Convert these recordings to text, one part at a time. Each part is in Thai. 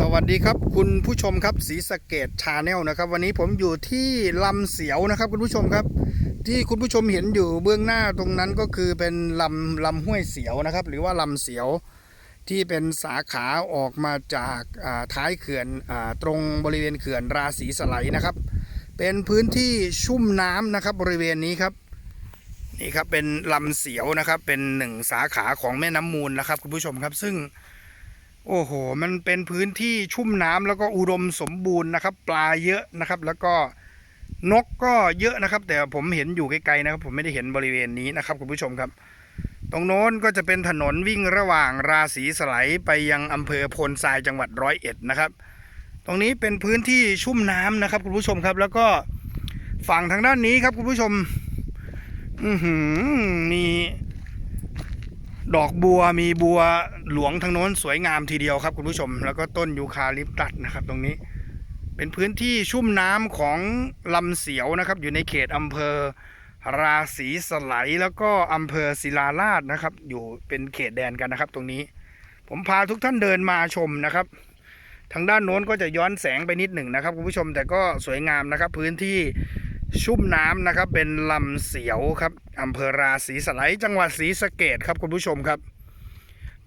สวัสดีครับคุณผู้ชมครับสีสเกตชาแนลนะครับวันนี้ผมอยู่ที่ลำเสียวนะครับคุณผู้ชมครับ ที่คุณผู้ชมเห็นอยู่เบื้องหน้าตรงนั้นก็คือเป็นลำลำห้วยเสียวนะครับ หรือว่าลำเสียวที่เป็นสาขาออกมาจากาท้ายเขื่อนอตรงบริเวณเขื่อนราศีสไลนะครับ เป็นพื้นที่ชุ่มน้ำนะครับบริเวณนี้ครับนี่ครับเป็นลำเสียวนะครับเป็นหนึ่งสาขาของแม่น้ำมูลนะครับ คุณผู้ชมครับซึ่ง โอ้โห มันเป็นพื้นที่ชุ่มน้ำแล้วก็อุดมสมบูรณ์นะครับ ปลาเยอะนะครับ แล้วก็นกก็เยอะนะครับ แต่ผมเห็นอยู่ไกลๆนะครับ ผมไม่ได้เห็นบริเวณนี้นะครับคุณผู้ชมครับ ตรงโน้นก็จะเป็นถนนวิ่งระหว่างราศีสไลดไปยังอำเภอโพนทรายจังหวัดร้อยเอ็ดนะครับ ตรงนี้เป็นพื้นที่ชุ่มน้ำนะครับคุณผู้ชมครับ แล้วก็ฝั่งทางด้านนี้ครับคุณผู้ชม อืมี ดอกบัวมีบัวหลวงทางโน้นสวยงามทีเดียวครับ คุณผู้ชม แล้วก็ต้นยูคาลิปตัสนะครับ ตรงนี้ เป็นพื้นที่ชุ่มน้ำของลำเสียวนะครับ อยู่ในเขตอำเภอราศีสไลแล้วก็อำเภอศิลาราชนะครับ อยู่เป็นเขตแดนกันนะครับ ตรงนี้ ผมพาทุกท่านเดินมาชมนะครับ ทางด้านโน้นก็จะย้อนแสงไปนิดหนึ่งนะครับคุณผู้ชมแต่ก็สวยงามนะครับ พื้นที่ ชุ่มน้ำนะครับ เป็นลำเสียวครับอำเภอราศีสไลด์จังหวัดศรีสะเกดครับคุณผู้ชมครับ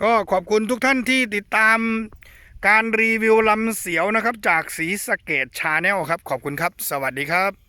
ก็ขอบคุณทุกท่านที่ติดตามการรีวิวลำเสียวนะครับ จากศรีสะเกดชาแนลครับ ขอบคุณครับ สวัสดีครับ